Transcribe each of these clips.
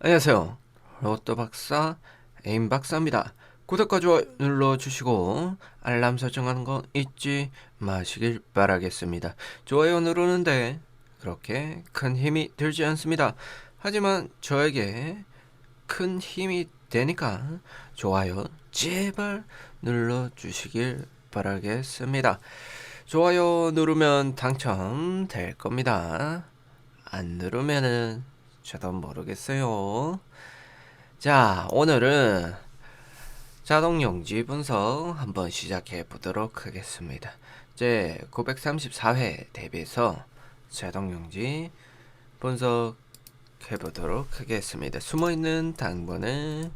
안녕하세요. 로또 박사 에임 박사입니다. 구독과 좋아요 눌러주시고 알람 설정하는 거 잊지 마시길 바라겠습니다. 좋아요 누르는데 그렇게 큰 힘이 들지 않습니다. 하지만 저에게 큰 힘이 되니까 좋아요 제발 눌러주시길 바라겠습니다. 좋아요 누르면 당첨될 겁니다. 안 누르면은 저도 모르겠어요. 자, 오늘은 자동 용지 분석 한번 시작해 보도록 하겠습니다. 제 934회 대비해서 자동 용지 분석해 보도록 하겠습니다. 숨어 있는 당번을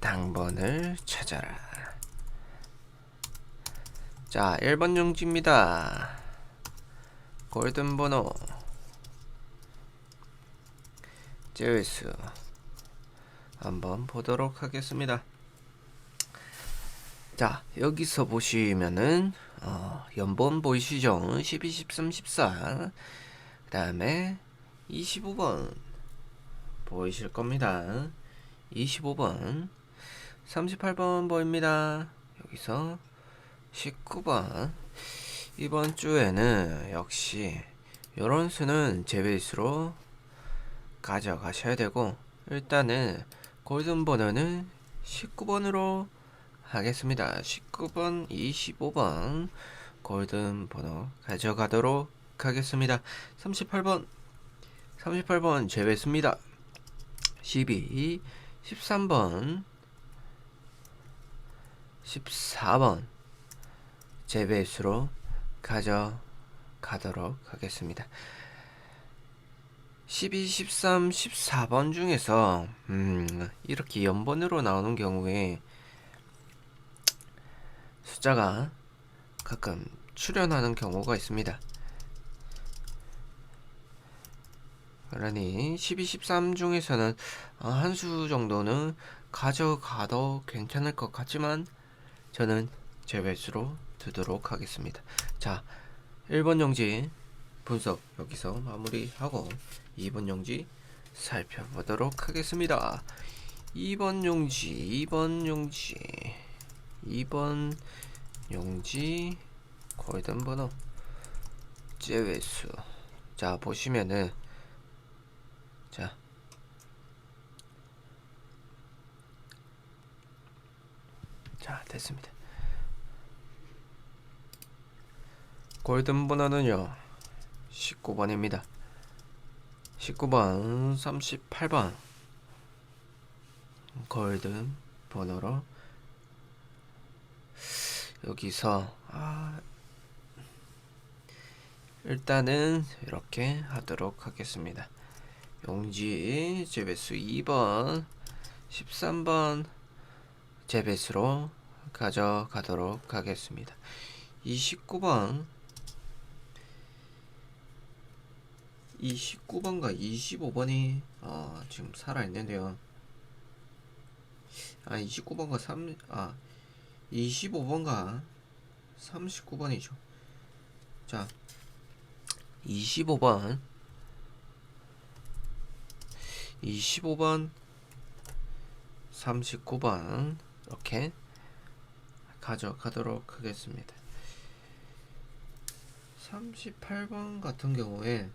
당번을 찾아라. 자, 1번 용지입니다. 골든 번호 제외수 한번 보도록 하겠습니다. 자 여기서 보시면은 어, 연본 보이시죠? 12, 13, 14. 그 다음에 25번 보이실 겁니다. 25번 38번 보입니다. 여기서 19번 이번 주에는 역시 이런 수는 제베이스로 가져가셔야 되고 일단은 골든 번호는 19번으로 하겠습니다. 19번, 25번 골든 번호 가져가도록 하겠습니다. 38번, 38번 제외습니다. 12, 13번, 14번 제배수로 가져가도록 하겠습니다. 12, 13, 14번 중에서 음, 이렇게 연번으로 나오는 경우에 숫자가 가끔 출현하는 경우가 있습니다. 그러니 12, 13 중에서는 어, 한수 정도는 가져가도 괜찮을 것 같지만 저는 제외수로 두도록 하겠습니다. 자, 1번 용지 분석 여기서 마무리하고 2번 용지 살펴보도록 하겠습니다. 2번 용지, 2번 용지, 2번 용지 골든 번호 제외수 자 보시면은 자 자, 됐습니다. 골든 번호는요. 19번입니다. 19번, 38번 골든 번호로 여기서 아, 일단은 이렇게 하도록 하겠습니다. 용지 제배수 2번, 13번 제배수로 가져가도록 하겠습니다. 29번 29번과 25번이 아, 지금 살아 있는데요. 아, 29번과 3 아, 25번과 39번이죠. 자, 25번 25번 39번 이렇게 가져가도록 하겠습니다. 38번 같은 경우에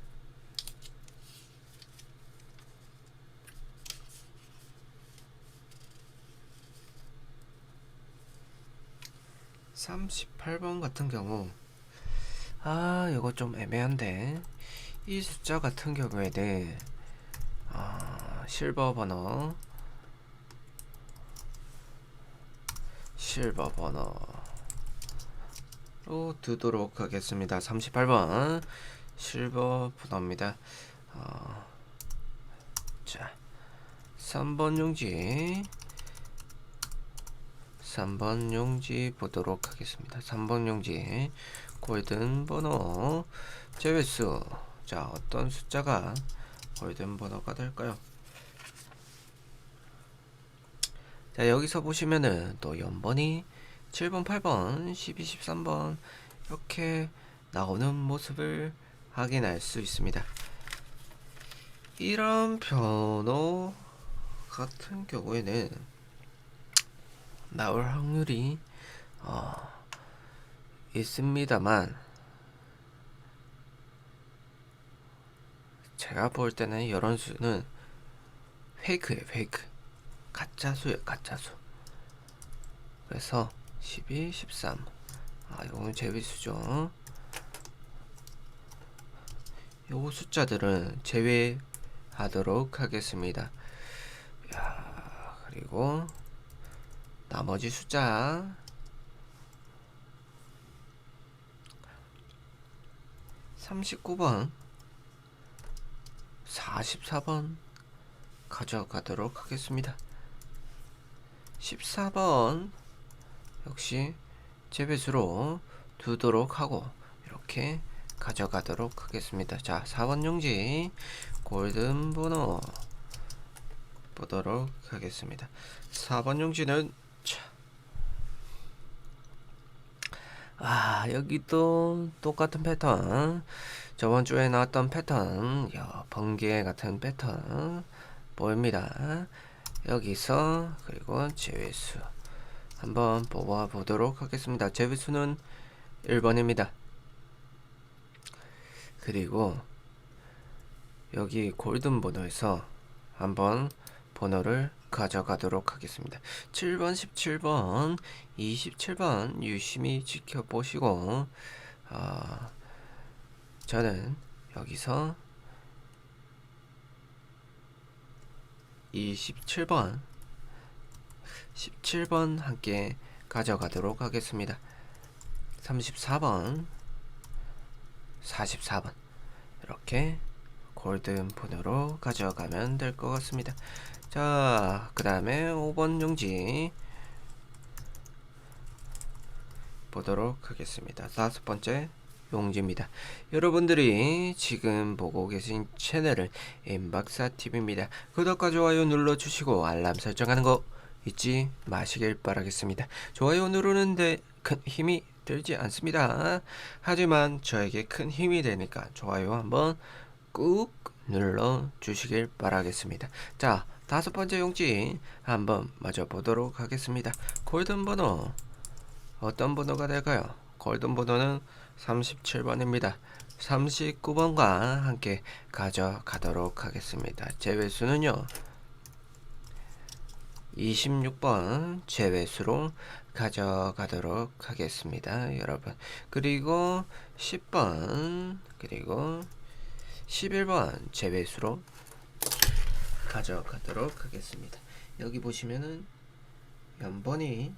38번 같은 경우 아 이거 좀 애매한데 이 숫자 같은 경우에는 아, 실버 번호 실버 번호로 두도록 하겠습니다. 38번 실버 번호입니다. 어, 자 3번 용지 3번 용지 보도록 하겠습니다. 3번 용지 골든 번호 제외수 자 어떤 숫자가 골든 번호가 될까요? 자 여기서 보시면은 또 연번이 7번, 8번, 12, 13번 이렇게 나오는 모습을 확인할 수 있습니다. 이런 변호 같은 경우에는 나올 확률이 어, 있습니다만 제가 볼 때는 이런 수는 페이크예요 페이크 가짜 수예요 가짜 수 그래서 12, 13 아, 이거는 제비수죠. 요 숫자들은 제외하도록 하겠습니다. 야, 그리고 나머지 숫자 삼십구 번 사십사 번 가져가도록 하겠습니다. 십사 번 역시 재배수로 두도록 하고 이렇게 가져가도록 하겠습니다. 자, 4번 용지 골든 번호 보도록 하겠습니다. 4번 용지는 자, 아, 여기도 똑같은 패턴. 저번 주에 나왔던 패턴, 야, 번개 같은 패턴 보입니다. 여기서 그리고 제외수 한번 뽑아 보도록 하겠습니다. 제비수는 1번입니다. 그리고 여기 골든 번호에서 한번 번호를 가져가도록 하겠습니다. 7번, 17번, 27번 유심히 지켜보시고 어, 저는 여기서 27번 17번 함께 가져가도록 하겠습니다. 34번, 44번 이렇게 골든 폰으로 가져가면 될 것 같습니다. 자, 그 다음에 5번 용지 보도록 하겠습니다. 다섯 번째 용지입니다. 여러분들이 지금 보고 계신 채널은 엠박사TV입니다. 구독과 좋아요 눌러주시고 알람 설정하는 거 잊지 마시길 바라겠습니다. 좋아요 누르는데 큰 힘이 들지 않습니다. 하지만 저에게 큰 힘이 되니까 좋아요 한번 꾹 눌러 주시길 바라겠습니다. 자, 다섯 번째 용지 한번 맞아 보도록 하겠습니다. 골든 번호 어떤 번호가 될까요? 골든 번호는 37번입니다. 39번과 함께 가져가도록 하겠습니다. 제외수는요. 26번 제외수로 가져가도록 하겠습니다. 여러분. 그리고 10번 그리고 11번 제외수로 가져가도록 하겠습니다. 여기 보시면은 연번이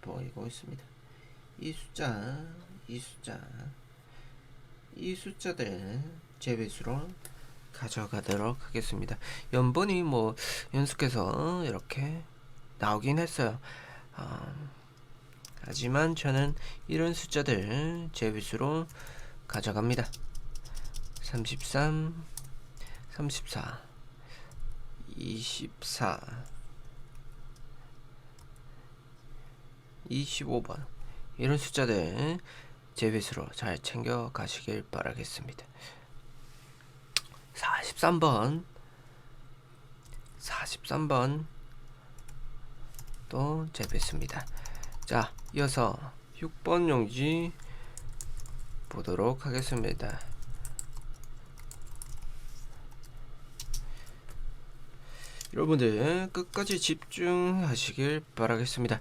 보이고 있습니다. 이 숫자, 이 숫자, 이 숫자들 제외수로 가져가도록 하겠습니다. 연번이 뭐 연속해서 이렇게 나오긴 했어요. 어, 하지만 저는 이런 숫자들 제비수로 가져갑니다. 33, 34, 24, 25번 이런 숫자들 제비수로 잘 챙겨 가시길 바라겠습니다. 43번 43번 또 재뵙습니다. 자, 이어서 6번 용지 보도록 하겠습니다. 여러분들 끝까지 집중하시길 바라겠습니다.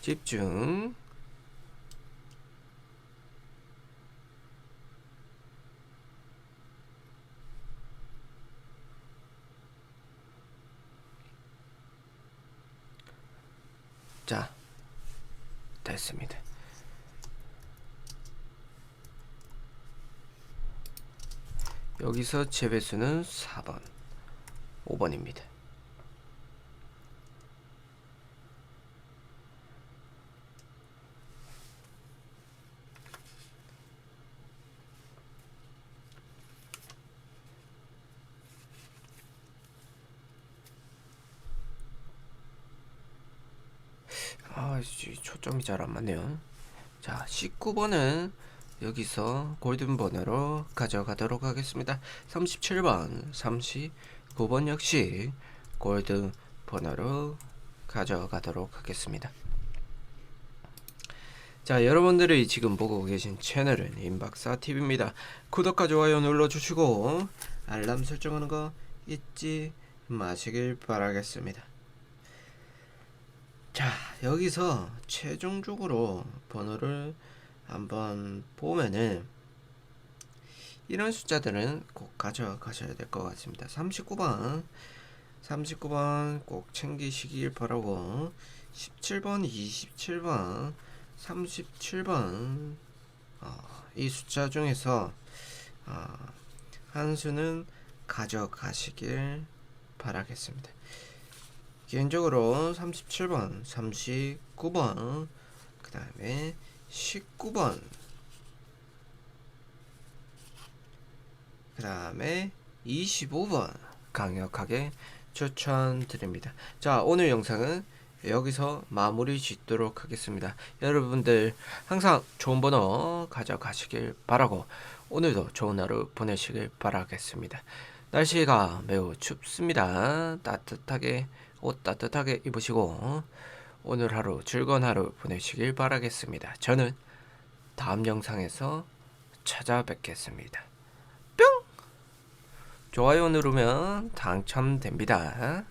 집중. 자, 됐습니다. 여기서 재배수는 4번, 5번입니다. 아, 씨, 초점이 잘 안 맞네요. 자, 19번은 여기서 골든 번호로 가져가도록 하겠습니다. 37번, 39번 역시 골든 번호로 가져가도록 하겠습니다. 자, 여러분들이 지금 보고 계신 채널은 임박사 TV입니다. 구독과 좋아요 눌러주시고 알람 설정하는 거 잊지 마시길 바라겠습니다. 자, 여기서 최종적으로 번호를 한번 보면은 이런 숫자들은 꼭 가져가셔야 될 것 같습니다. 39번, 39번 꼭 챙기시길 바라고 17번, 27번, 37번 어, 이 숫자 중에서 어, 한 수는 가져가시길 바라겠습니다. 개인적으로 37번, 39번, 그 다음에 19번, 그 다음에 25번 강력하게 추천드립니다. 자, 오늘 영상은 여기서 마무리 짓도록 하겠습니다. 여러분들 항상 좋은 번호 가져가시길 바라고 오늘도 좋은 하루 보내시길 바라겠습니다. 날씨가 매우 춥습니다. 따뜻하게 옷 따뜻하게 입으시고 오늘 하루 즐거운 하루 보내시길 바라겠습니다. 저는 다음 영상에서 찾아뵙겠습니다. 뿅! 좋아요 누르면 당첨됩니다.